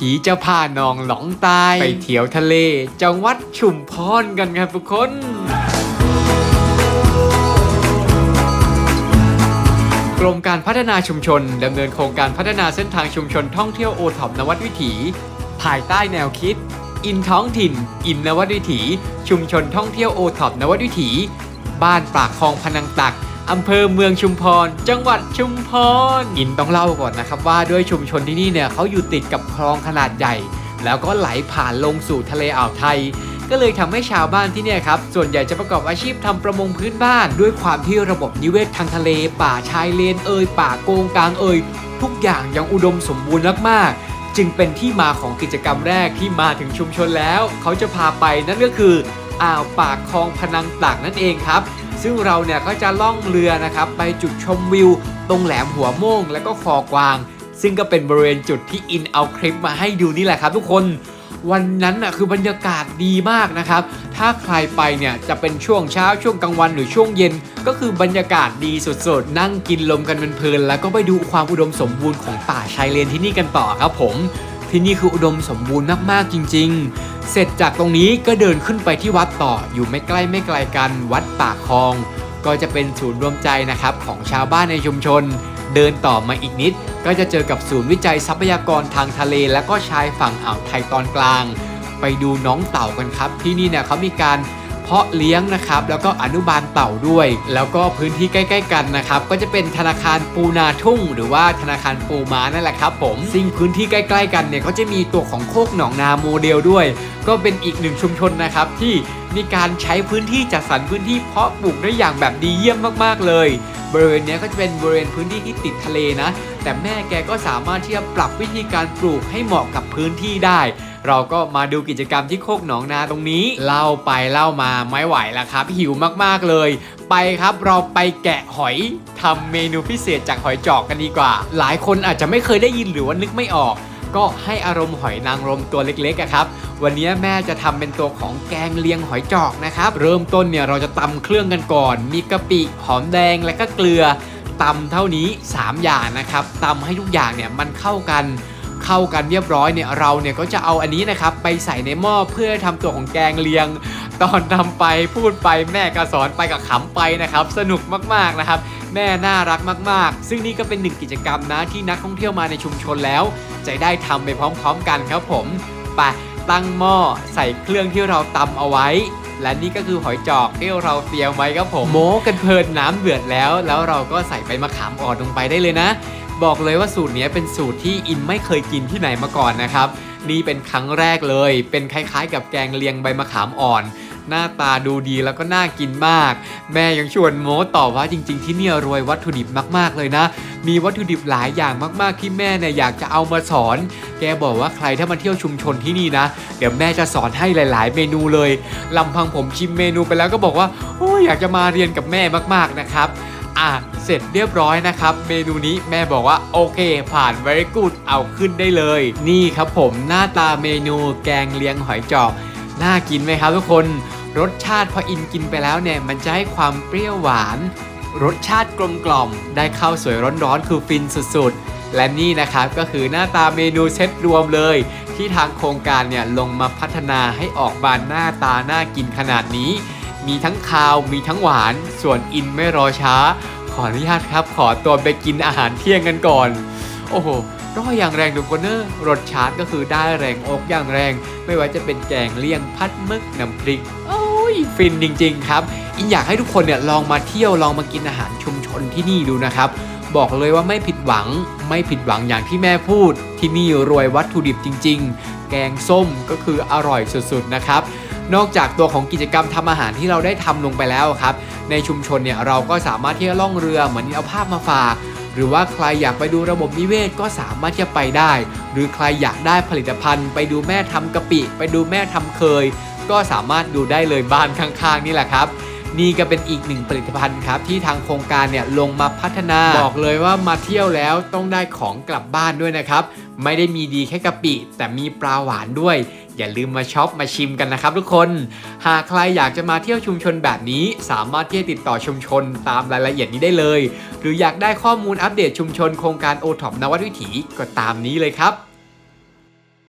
ถีจะพาน้องหลองตาย ไปเที่ยวทะเล จังหวัดชุมพรกันครับทุกคนกรมการพัฒนาชุมชนดำเนินโครงการพัฒนาเส้นทางชุมชนท่องเที่ยวโอท็อปนวัดวิถี ภายใต้แนวคิด อินท้องถิ่น อินนวัดวิถี ชุมชนท่องเที่ยวโอท็อปนวัดวิถี บ้านปากคลองพนังตัก อำเภอเมืองชุมพร จังหวัดชุมพรอินต้องเล่าก่อนนะครับว่าด้วยชุมชนที่นี่เนี่ยเขาอยู่ติดกับคลองขนาดใหญ่ แล้วก็ไหลผ่านลงสู่ทะเลอ่าวไทย ก็เลยทำให้ชาวบ้านที่เนี่ยครับส่วนใหญ่จะประกอบอาชีพทำประมงพื้นบ้าน ด้วยความที่ระบบนิเวศทางทะเล ป่าชายเลนเอ่ยป่าโกงกลางเอ่ยทุกอย่างยังอุดมสมบูรณ์มากๆ จึงเป็นที่มาของกิจกรรมแรกที่มาถึงชุมชนแล้ว เขาจะพาไปนั่นก็คืออ่าวปากคลองพนังตักนั่นเองครับ ซึ่งเราเนี่ยก็จะล่องเรือนะครับไปจุดชมวิว ตรงแหลมหัวโม่งและก็คอกวาง ซึ่งก็เป็นบริเวณจุดที่อินเอาคลิปมาให้ดูนี่แหละครับ ทุกคนวันนั้นน่ะคือบรรยากาศดีมากนะครับ ถ้าใครไปเนี่ยจะเป็นช่วงเช้าช่วงกลางวันหรือช่วงเย็น ก็คือบรรยากาศดีสดๆ นั่งกินลมกันเพลินแล้วก็ไปดูความอุดมสมบูรณ์ของป่าชายเลนที่นี่กันต่อครับผม ที่นี่คืออุดมสมบูรณ์มากๆจริง ๆ เสร็จจากตรงนี้ก็เดินขึ้นไปที่วัดต่ออยู่ไม่ใกล้ไม่ไกลกันวัดปากคลอง ก็จะเป็นศูนย์รวมใจนะครับของชาวบ้านในชุมชน เดินต่อมาอีกนิด ก็จะเจอกับศูนย์วิจัยทรัพยากรทางทะเล และก็ชายฝั่งอ่าวไทยตอนกลาง ไปดูน้องเต่ากันครับ ที่นี่เนี่ยเขามีการ เพาะเลี้ยงนะครับแล้วก็อนุบาลเต่าด้วย แล้วก็พื้นที่ใกล้ ๆ กันนะครับก็จะเป็นธนาคารปูนาทุ่ง หรือว่าธนาคารปูม้านั่นแหละครับผมซึ่งพื้นที่ใกล้ ๆ กันเนี่ยก็จะมีตัวของโคกหนองนาโมเดลด้วย ก็เป็นอีกหนึ่งชุมชนนะครับที่มีการใช้พื้นที่จัดสรรพื้นที่เพาะปลูกได้อย่างแบบดีเยี่ยมมากๆเลย บริเวณนี้ก็จะเป็นบริเวณพื้นที่ที่ติดทะเลนะ แต่แม่แกก็สามารถที่จะปรับวิธีการปลูกให้เหมาะกับพื้นที่ได้ เราก็มาดูกิจกรรมที่โคกหนองนาตรงนี้ เล่าไปเล่ามาไม่ไหวแล้วครับ หิวมากๆเลย ไปครับเราไปแกะหอยทำเมนูพิเศษจากหอยจอกกันดีกว่า หลายคนอาจจะไม่เคยได้ยินหรือว่านึกไม่ออก ก็ให้อารมณ์หอยนางรมตัวเล็กๆครับ วันนี้แม่จะทำเป็นตัวของแกงเลียงหอยจอกนะครับ เริ่มต้นเนี่ยเราจะตำเครื่องกันก่อน มีกะปิหอมแดงและก็เกลือตำเท่านี้ 3 อย่างนะครับตำให้ทุกอย่างเนี่ยมันเข้ากันเข้ากันเรียบร้อยเนี่ยเราเนี่ยก็จะเอาอันนี้นะครับไปใส่ในหม้อเพื่อทำตัวของแกงเลียง ตอนทำไปพูดไปแม่ก็สอนไปกับขำไปนะครับ สนุกมากๆนะครับ แม่น่ารักมาก ๆ ซึ่งนี่ก็เป็นหนึ่งกิจกรรมนะที่นักท่องเที่ยวมาในชุมชนแล้ว จะได้ทำไปพร้อมๆกันครับผมไปตั้งหม้อใส่เครื่องที่เราตำเอาไว้ และนี่ก็คือหอยจอกที่เราเตรียมไว้ครับผมโม้กันเพลินน้ำเดือดแล้ว แล้วเราก็ใส่ใบมะขามอ่อนลงไปได้เลยนะ บอกเลยว่าสูตรนี้เป็นสูตรที่อินไม่เคยกินที่ไหนมาก่อนนะครับนี่เป็นครั้งแรกเลย เป็นคล้ายๆ กับแกงเลียงใบมะขามอ่อน หน้าตาดูดีแล้วก็น่ากินมาก แม่ยังชวนโม้ต่อว่าจริง ๆ ที่เนี่ยรวยวัตถุดิบมาก ๆ เลยนะ มีวัตถุดิบหลายอย่างมากๆที่แม่เนี่ยอยากจะเอามาสอน แกบอกว่าใครถ้ามาเที่ยวชุมชนที่นี่นะ เดี๋ยวแม่จะสอนให้หลาย ๆ เมนูเลยลำพังผมชิมเมนูไปแล้วก็บอกว่าโอ้ยอยากจะมาเรียนกับแม่มาก ๆ นะครับอะเสร็จเรียบร้อยนะครับ เมนูนี้แม่บอกว่าโอเค ผ่าน very good เอาขึ้นได้เลย นี่ครับผมหน้าตาเมนูแกงเลียงหอยจอก น่ากินไหมครับทุกคน รสชาติพออินกินไปแล้วเนี่ย มันจะให้ความเปรี้ยวหวาน รสชาติกลมกล่อม ได้ข้าวสวยร้อนๆ คือฟินสุดๆ และนี่นะครับก็คือหน้าตาเมนูเซตรวมเลย ที่ทางโครงการเนี่ยลงมาพัฒนาให้ออกมานหน้าตาน่ากินขนาดนี้ มีทั้งคาวมีทั้งหวาน ส่วนอินไม่รอช้า ขออนุญาตครับ ขอตัวไปกินอาหารเที่ยงกันก่อน โอ้โห ร้อยอย่างแรงทุกคนเนอะรสชาติก็คือได้แรงอกอย่างแรง ไม่ว่าจะเป็นแกงเลี่ยงพัดมึกน้ำพริก โอ้ยฟินจริง ๆ ครับ อินอยากให้ทุกคนเนี่ยลองมาเที่ยวลองมากินอาหารชุมชนที่นี่ดูนะครับบอกเลยว่าไม่ผิดหวังไม่ผิดหวังอย่างที่แม่พูด ที่นี่รวยวัตถุดิบจริง ๆ แกงส้มก็คืออร่อยสุดๆนะครับนอกจากตัวของกิจกรรมทำอาหารที่เราได้ทำลงไปแล้วครับ ในชุมชนเนี่ยเราก็สามารถที่จะล่องเรือเหมือนที่เอาภาพมาฝาก หรือว่าใครอยากไปดูระบบนิเวศก็สามารถจะไปได้ หรือใครอยากได้ผลิตภัณฑ์ ไปดูแม่ทำกะปิ ไปดูแม่ทำเคย ก็สามารถดูได้เลยบ้านข้างๆ นี่แหละครับนี่ก็เป็นอีกหนึ่งผลิตภัณฑ์ครับ ที่ทางโครงการเนี่ยลงมาพัฒนา บอกเลยว่ามาเที่ยวแล้วต้องได้ของกลับบ้านด้วยนะครับ ไม่ได้มีดีแค่กะปิ แต่มีปลาหวานด้วย อย่าลืมมาช็อปมาชิมกันนะครับทุกคน หากใครอยากจะมาเที่ยวชุมชนแบบนี้ สามารถที่จะติดต่อชุมชนตามรายละเอียดนี้ได้เลย หรืออยากได้ข้อมูลอัปเดตชุมชนโครงการโอท็อปนวัดวิถีก็ตามนี้เลยครับ